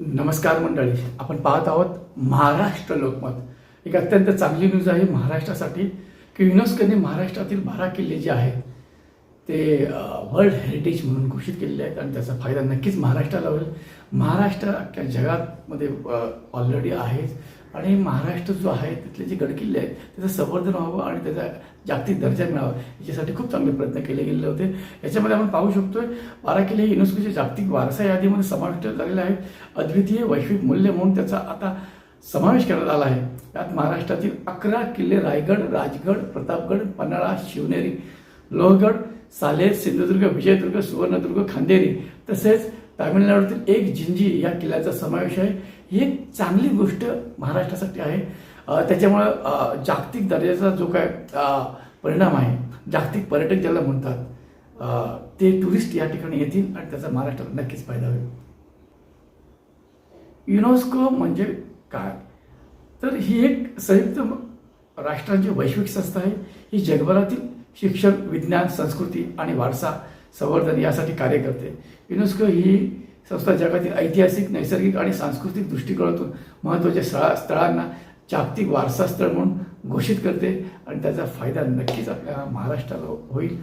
नमस्कार मंडळी आपण पाहत आहोत महाराष्ट्र लोकमत. एक अत्यंत चांगली न्यूज आहे महाराष्ट्रासाठी की युनेस्कोने महाराष्ट्रातील बारा किल्ले जे आहेत ते वर्ल्ड हेरिटेज म्हणून घोषित केलेले आहेत आणि त्याचा फायदा नक्कीच महाराष्ट्राला होईल. महाराष्ट्र अख्ख्या जगामध्ये ऑलरेडी आहेच. आणि महाराष्ट्र जो आहे तिथले जे गडकिल्ले आहेत त्याचं संवर्धन व्हावं आणि त्याचा जागतिक दर्जा मिळावा याच्यासाठी खूप चांगले प्रयत्न केले गेलेले होते. याच्यामध्ये आपण पाहू शकतोय बारा किल्ले हे युनेस्कोच्या जागतिक वारसा यादीमध्ये समाविष्ट झालेले आहेत. अद्वितीय वैश्विक मूल्य म्हणून त्याचा आता समावेश करण्यात आला आहे. यात महाराष्ट्रातील अकरा किल्ले रायगड राजगड प्रतापगड पन्हाळा शिवनेरी लोहगड सालेर सिंधुदुर्ग विजयदुर्ग सुवर्णदुर्ग खांदेरी तसेच तामिळनाडूतील एक जिंजी या किल्ल्याचा समावेश आहे. ही एक चांगली गोष्ट महाराष्ट्रासाठी आहे. त्याच्यामुळं जागतिक दर्जाचा जो काय परिणाम आहे जागतिक पर्यटक ज्याला म्हणतात ते टुरिस्ट या ठिकाणी येतील आणि त्याचा महाराष्ट्राला नक्कीच फायदा होईल. युनेस्को म्हणजे काय? तर ही एक संयुक्त राष्ट्रांची वैश्विक संस्था आहे. ही जगभरातील शिक्षण विज्ञान संस्कृती आणि वारसा संवर्धन यासाठी कार्य करते. युनेस्को ही संस्था जगातील ऐतिहासिक नैसर्गिक आणि सांस्कृतिक दृष्टिकोनातून महत्त्वाच्या स्थळा स्थळांना जागतिक वारसा स्थळ म्हणून घोषित करते आणि त्याचा फायदा नक्कीच आपल्या महाराष्ट्राला होईल.